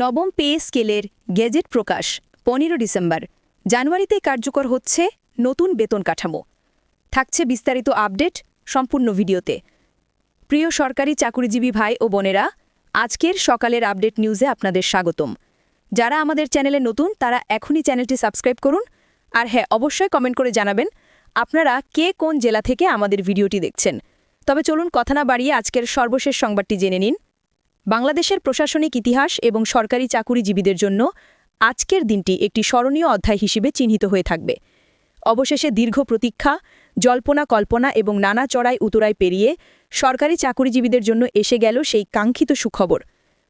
নবম পে স্কেলের গেজেট প্রকাশ, পনেরো ডিসেম্বর। জানুয়ারিতে কার্যকর হচ্ছে নতুন বেতন কাঠামো। থাকছে বিস্তারিত আপডেট সম্পূর্ণ ভিডিওতে। প্রিয় সরকারি চাকুরিজীবী ভাই ও বোনেরা, আজকের সকালের আপডেট নিউজে আপনাদের স্বাগতম। যারা আমাদের চ্যানেলে নতুন, তারা এখনই চ্যানেলটি সাবস্ক্রাইব করুন। আর হ্যাঁ অবশ্যই কমেন্ট করে জানাবেন, আপনারা কে কোন জেলা থেকে আমাদের ভিডিওটি দেখছেন। তবে চলুন কথা না বাড়িয়ে আজকের সর্বশেষ সংবাদটি জেনে নিন। বাংলাদেশের প্রশাসনিক ইতিহাস এবং সরকারি চাকুরিজীবীদের জন্য আজকের দিনটি একটি স্মরণীয় অধ্যায় হিসেবে চিহ্নিত হয়ে থাকবে। অবশেষে দীর্ঘ প্রতীক্ষা, জল্পনা কল্পনা এবং নানা চড়াই উতরাই পেরিয়ে সরকারি চাকুরিজীবীদের জন্য এসে গেল সেই কাঙ্ক্ষিত সুখবর।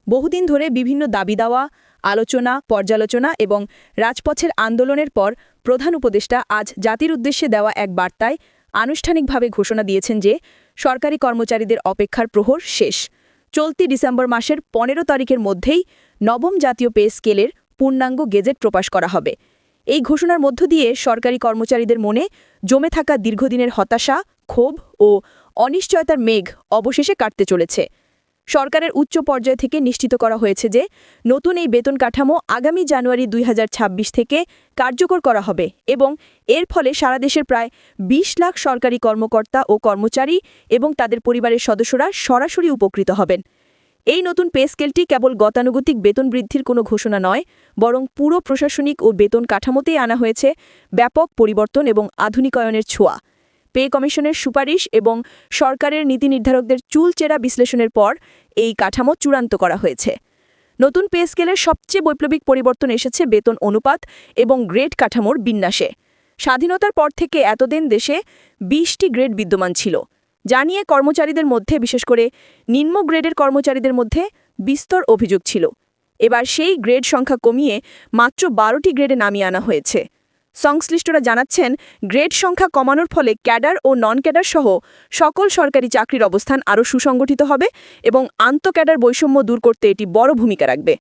বহুদিন ধরে বিভিন্ন দাবি দেওয়া, আলোচনা, পর্যালোচনা এবং রাজপথের আন্দোলনের পর প্রধান উপদেষ্টা আজ জাতির উদ্দেশ্যে দেওয়া এক বার্তায় আনুষ্ঠানিকভাবে ঘোষণা দিয়েছেন যে সরকারি কর্মচারীদের অপেক্ষার প্রহর শেষ। চলতি ডিসেম্বর মাসের পনেরো তারিখের মধ্যেই নবম জাতীয় পে স্কেলের পূর্ণাঙ্গ গেজেট প্রকাশ করা হবে। এই ঘোষণার মধ্য দিয়ে সরকারি কর্মচারীদের মনে জমে থাকা দীর্ঘদিনের হতাশা, ক্ষোভ ও অনিশ্চয়তার মেঘ অবশেষে কাটতে চলেছে। সরকারের উচ্চ পর্যায় থেকে নিশ্চিত করা হয়েছে যে নতুন এই বেতন কাঠামো আগামী জানুয়ারি দুই হাজার ছাব্বিশ থেকে কার্যকর করা হবে এবং এর ফলে সারা দেশের প্রায় ২০ লাখ সরকারি কর্মকর্তা ও কর্মচারী এবং তাদের পরিবারের সদস্যরা সরাসরি উপকৃত হবেন। এই নতুন পে স্কেলটি কেবল গতানুগতিক বেতন বৃদ্ধির কোনো ঘোষণা নয়, বরং পুরো প্রশাসনিক ও বেতন কাঠামোতেই আনা হয়েছে ব্যাপক পরিবর্তন এবং আধুনিকায়নের ছোঁয়া। পে কমিশনের সুপারিশ এবং সরকারের নীতি নির্ধারকদের চুলচেরা বিশ্লেষণের পর এই কাঠামো চূড়ান্ত করা হয়েছে। নতুন পে স্কেলের সবচেয়ে বৈপ্লবিক পরিবর্তন এসেছে বেতন অনুপাত এবং গ্রেড কাঠামোর বিন্যাসে। স্বাধীনতার পর থেকে এতদিন দেশে বিশটি গ্রেড বিদ্যমান ছিল। যা নিয়ে কর্মচারীদের মধ্যে, বিশেষ করে নিম্ন গ্রেডের কর্মচারীদের মধ্যে বিস্তর অভিযোগ ছিল। এবার সেই গ্রেড সংখ্যা কমিয়ে মাত্র বারোটি গ্রেডে নামিয়ে আনা হয়েছে। সংশ্লিষ্টরা জানাচ্ছেন, গ্রেড সংখ্যা কমানোর ফলে ক্যাডার ও নন ক্যাডার সহ সকল সরকারি চাকরির অবস্থান আরও সুসংগঠিত হবে এবং আন্তঃক্যাডার বৈষম্য দূর করতে এটি বড় ভূমিকা রাখবে।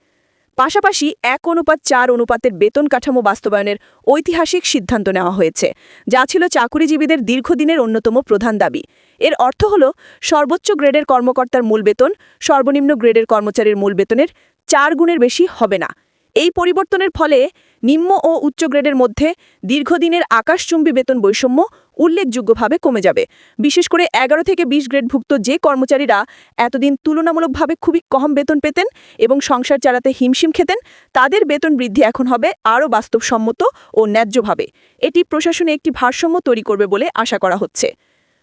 পাশাপাশি এক অনুপাত চার অনুপাতের বেতন কাঠামো বাস্তবায়নের ঐতিহাসিক সিদ্ধান্ত নেওয়া হয়েছে, যা ছিল চাকুরিজীবীদের দীর্ঘদিনের অন্যতম প্রধান দাবি। এর অর্থ হল, সর্বোচ্চ গ্রেডের কর্মকর্তার মূল বেতন সর্বনিম্ন গ্রেডের কর্মচারীর মূল বেতনের চার গুণের বেশি হবে না। এই পরিবর্তনের ফলে নিম্ন ও উচ্চ গ্রেডের মধ্যে দীর্ঘদিনের আকাশচুম্বী বেতন বৈষম্য উল্লেখযোগ্যভাবে কমে যাবে। বিশেষ করে এগারো থেকে ২০ গ্রেডভুক্ত যে কর্মচারীরা এতদিন তুলনামূলকভাবে খুবই কম বেতন পেতেন এবং সংসার চালাতে হিমশিম খেতেন, তাদের বেতন বৃদ্ধি এখন হবে আরও বাস্তবসম্মত ও ন্যায্যভাবে। এটি প্রশাসনে একটি ভারসাম্য তৈরি করবে বলে আশা করা হচ্ছে।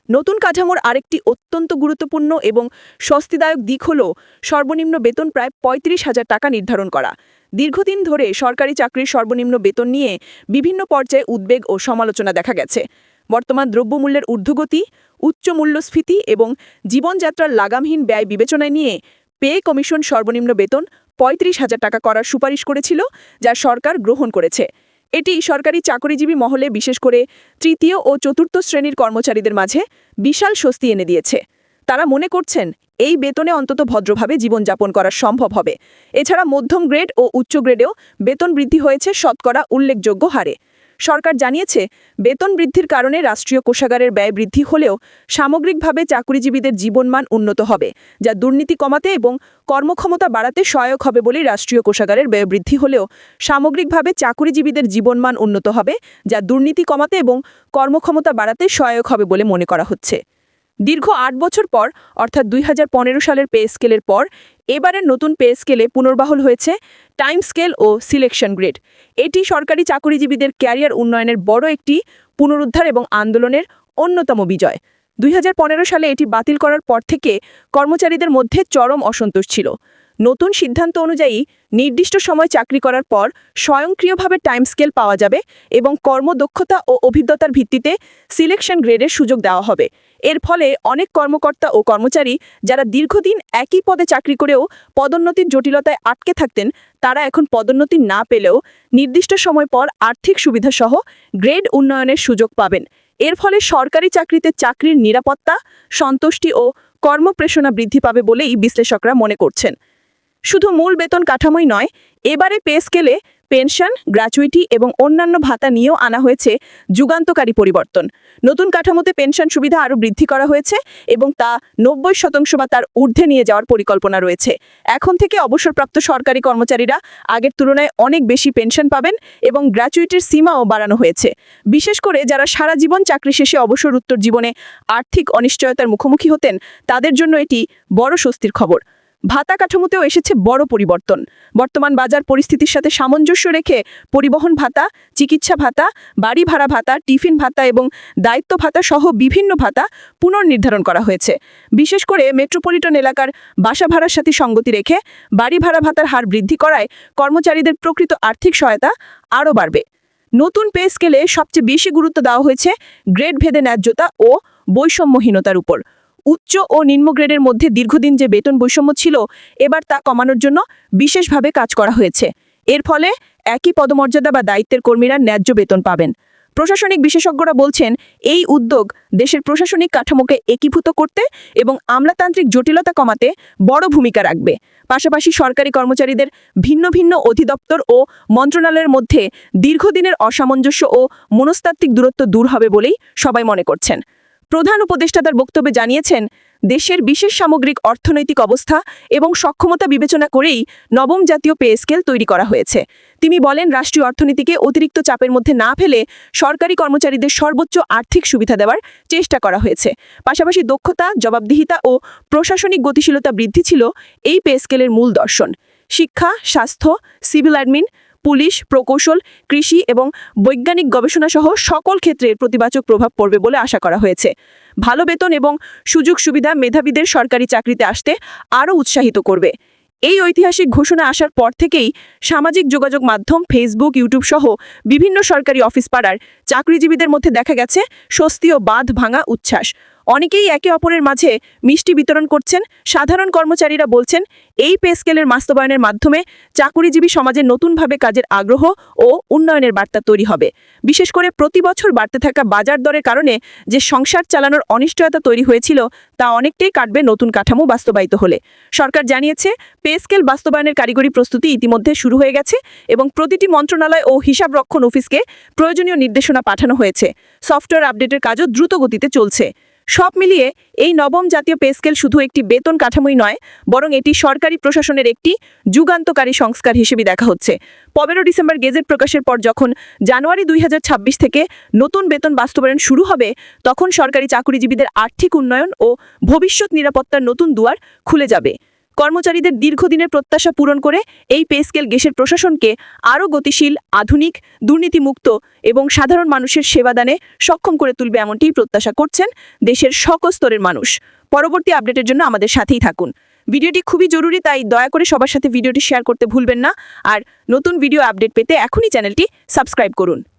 নতুন কাঠামোর আরেকটি অত্যন্ত গুরুত্বপূর্ণ এবং স্বস্তিদায়ক দিক হল সর্বনিম্ন বেতন প্রায় পঁয়ত্রিশ হাজার টাকা নির্ধারণ করা। দীর্ঘদিন ধরে সরকারি চাকরির সর্বনিম্ন বেতন নিয়ে বিভিন্ন পর্যায়ে উদ্বেগ ও সমালোচনা দেখা গেছে। বর্তমান দ্রব্যমূল্যের ঊর্ধ্বগতি, উচ্চ মূল্যস্ফীতি এবং জীবনযাত্রার লাগামহীন ব্যয় বিবেচনায় নিয়ে পে কমিশন সর্বনিম্ন বেতন পঁয়ত্রিশ হাজার টাকা করার সুপারিশ করেছিল, যা সরকার গ্রহণ করেছে। এটি সরকারি চাকরিজীবী মহলে বিশেষ করে তৃতীয় ও চতুর্থ শ্রেণির কর্মচারীদের মাঝে বিশাল স্বস্তি এনে দিয়েছে। তারা মনে করছেন, এই বেতনে অন্তত ভদ্রভাবে জীবনযাপন করা সম্ভব হবে। এছাড়া মধ্যম গ্রেড ও উচ্চ গ্রেডেও বেতন বৃদ্ধি হয়েছে শতকরা উল্লেখযোগ্য হারে। সরকার জানিয়েছে, বেতন বৃদ্ধির কারণে রাষ্ট্রীয় কোষাগারের ব্যয় বৃদ্ধি হলেও সামগ্রিকভাবে চাকরিজীবীদের জীবনমান উন্নত হবে, যা দুর্নীতি কমাতে এবং কর্মক্ষমতা বাড়াতে সহায়ক হবে বলে রাষ্ট্রীয় কোষাগারের ব্যয় বৃদ্ধি হলেও সামগ্রিকভাবে চাকরিজীবীদের জীবনমান উন্নত হবে, যা দুর্নীতি কমাতে এবং কর্মক্ষমতা বাড়াতে সহায়ক হবে বলে মনে করা হচ্ছে। দীর্ঘ আট বছর পর, অর্থাৎ দুই হাজার পনেরো সালের পে স্কেলের পর, এবারের নতুন পে স্কেলে পুনর্বাহল হয়েছে টাইম স্কেল ও সিলেকশন গ্রেড। এটি সরকারি চাকরিজীবীদের ক্যারিয়ার উন্নয়নের বড় একটি পুনরুদ্ধার এবং আন্দোলনের অন্যতম বিজয়। দুই হাজার পনেরো সালে এটি বাতিল করার পর থেকে কর্মচারীদের মধ্যে চরম অসন্তোষ ছিল। নতুন সিদ্ধান্ত অনুযায়ী নির্দিষ্ট সময় চাকরি করার পর স্বয়ংক্রিয়ভাবে টাইম স্কেল পাওয়া যাবে এবং কর্মদক্ষতা ও অভিজ্ঞতার ভিত্তিতে সিলেকশন গ্রেডের সুযোগ দেওয়া হবে। এর ফলে অনেক কর্মকর্তা ও কর্মচারী যারা দীর্ঘদিন একই পদে চাকরি করেও পদোন্নতির জটিলতায় আটকে থাকতেন, তারা এখন পদোন্নতি না পেলেও নির্দিষ্ট সময় পর আর্থিক সুবিধাসহ গ্রেড উন্নয়নের সুযোগ পাবেন। এর ফলে সরকারি চাকরিতে চাকরির নিরাপত্তা, সন্তুষ্টি ও কর্মপ্রেষণা বৃদ্ধি পাবে বলেই বিশ্লেষকরা মনে করছেন। শুধু মূল বেতন কাঠামোই নয়, এবারে পে স্কেলে পেনশন গ্র্যাচুইটি এবং অন্যান্য ভাতা নিয়েও আনা হয়েছে যুগান্তকারী পরিবর্তন। নতুন কাঠামোতে পেনশন সুবিধা আরও বৃদ্ধি করা হয়েছে এবং তা নব্বই শতাংশ বা তার ঊর্ধ্বে নিয়ে যাওয়ার পরিকল্পনা রয়েছে। এখন থেকে অবসরপ্রাপ্ত সরকারি কর্মচারীরা আগের তুলনায় অনেক বেশি পেনশন পাবেন এবং গ্র্যাচুইটির সীমাও বাড়ানো হয়েছে। বিশেষ করে যারা সারা জীবন চাকরি শেষে অবসর উত্তর জীবনে আর্থিক অনিশ্চয়তার মুখোমুখি হতেন, তাদের জন্য এটি বড় স্বস্তির খবর। ভাতা কাঠামোতেও এসেছে বড় পরিবর্তন। বর্তমান বাজার পরিস্থিতির সাথে সামঞ্জস্য রেখে পরিবহন ভাতা, চিকিৎসা ভাতা, বাড়ি ভাড়া ভাতা, টিফিন ভাতা এবং দায়িত্ব ভাতা সহ বিভিন্ন ভাতা পুনর্নির্ধারণ করা হয়েছে। বিশেষ করে মেট্রোপলিটন এলাকার বাসা ভাড়ার সাথে সঙ্গতি রেখে বাড়ি ভাড়া ভাতার হার বৃদ্ধি করায় কর্মচারীদের প্রকৃত আর্থিক সহায়তা আরও বাড়বে। নতুন পে স্কেলে সবচেয়ে বেশি গুরুত্ব দেওয়া হয়েছে গ্রেড ভেদে ন্যায্যতা ও বৈষম্যহীনতার উপর। উচ্চ ও নিম্ন গ্রেডের মধ্যে দীর্ঘদিন যে বেতন বৈষম্য ছিল, এবার তা কমানোর জন্য বিশেষভাবে কাজ করা হয়েছে। এর ফলে একই পদমর্যাদা বা দায়িত্বের কর্মীরা ন্যায্য বেতন পাবেন। প্রশাসনিক বিশেষজ্ঞরা বলছেন, এই উদ্যোগ দেশের প্রশাসনিক কাঠামোকে একীভূত করতে এবং আমলাতান্ত্রিক জটিলতা কমাতে বড় ভূমিকা রাখবে। পাশাপাশি সরকারি কর্মচারীদের ভিন্ন ভিন্ন অধিদপ্তর ও মন্ত্রণালয়ের মধ্যে দীর্ঘদিনের অসামঞ্জস্য ও মনস্তাত্ত্বিক দূরত্ব দূর হবে বলেই সবাই মনে করছেন। প্রধান উপদেষ্টা তার বক্তব্যে জানিয়েছেন, দেশের বিশেষ সামগ্রিক অর্থনৈতিক অবস্থা এবং সক্ষমতা বিবেচনা করেই নবম জাতীয় পে স্কেল তৈরি করা হয়েছে। তিনি বলেন, রাষ্ট্রীয় অর্থনীতিকে অতিরিক্ত চাপের মধ্যে না ফেলে সরকারি কর্মচারীদের সর্বোচ্চ আর্থিক সুবিধা দেওয়ার চেষ্টা করা হয়েছে। পাশাপাশি দক্ষতা, জবাবদিহিতা ও প্রশাসনিক গতিশীলতা বৃদ্ধি ছিল এই পে স্কেলের মূল দর্শন। শিক্ষা, স্বাস্থ্য, সিভিল অ্যাডমিন পুলিশ, প্রকৌশল, কৃষি এবং বৈজ্ঞানিক গবেষণা সহ সকল ক্ষেত্রে প্রতিবাচক প্রভাব পড়বে বলে আশা করা হয়েছে। ভালো বেতন এবং সুযোগ সুবিধা মেধাবীদের সরকারি চাকরিতে আসতে আরও উৎসাহিত করবে। এই ঐতিহাসিক ঘোষণা আসার পর থেকেই সামাজিক যোগাযোগ মাধ্যম ফেসবুক, ইউটিউব সহ বিভিন্ন সরকারি অফিস পাড়ার চাকরিজীবীদের মধ্যে দেখা গেছে স্বস্তি ও বাঁধ ভাঙা উচ্ছ্বাস। অনেকেই একে অপরের মাঝে মিষ্টি বিতরণ করছেন। সাধারণ কর্মচারীরা বলছেন, এই পে স্কেলের বাস্তবায়নের মাধ্যমে চাকুরিজীবী সমাজে নতুনভাবে কাজের আগ্রহ ও উন্নয়নের বার্তা তৈরি হবে। বিশেষ করে প্রতি বছর বাড়তে থাকা বাজার দরের কারণে যে সংসার চালানোর অনিশ্চয়তা তৈরি হয়েছিল, তা অনেকটাই কাটবে নতুন কাঠামো বাস্তবায়িত হলে। সরকার জানিয়েছে, পে স্কেল বাস্তবায়নের কারিগরি প্রস্তুতি ইতিমধ্যে শুরু হয়ে গেছে এবং প্রতিটি মন্ত্রণালয় ও হিসাব রক্ষণ অফিসকে প্রয়োজনীয় নির্দেশনা পাঠানো হয়েছে। সফটওয়্যার আপডেটের কাজও দ্রুত গতিতে চলছে। সব মিলিয়ে এই নবম জাতীয় পেস্কেল শুধু একটি বেতন কাঠামোই নয়, বরং এটি সরকারি প্রশাসনের একটি যুগান্তকারী সংস্কার হিসেবে দেখা হচ্ছে। পনেরো ডিসেম্বর গেজেট প্রকাশের পর যখন জানুয়ারি দুই হাজার ছাব্বিশ থেকে নতুন বেতন বাস্তবায়ন শুরু হবে, তখন সরকারি চাকুরিজীবীদের আর্থিক উন্নয়ন ও ভবিষ্যৎ নিরাপত্তার নতুন দুয়ার খুলে যাবে। কর্মচারীদের দীর্ঘদিনের প্রত্যাশা পূরণ করে এই পে স্কেল প্রশাসনকে আরও গতিশীল, আধুনিক, দুর্নীতিমুক্ত এবং সাধারণ মানুষের সেবাদানে সক্ষম করে তুলবে এমনটিই প্রত্যাশা করছেন দেশের সকল স্তরের মানুষ। পরবর্তী আপডেটের জন্য আমাদের সাথেই থাকুন। ভিডিওটি খুবই জরুরি, তাই দয়া করে সবার সাথে ভিডিওটি শেয়ার করতে ভুলবেন না। আর নতুন ভিডিও আপডেট পেতে এখনই চ্যানেলটি সাবস্ক্রাইব করুন।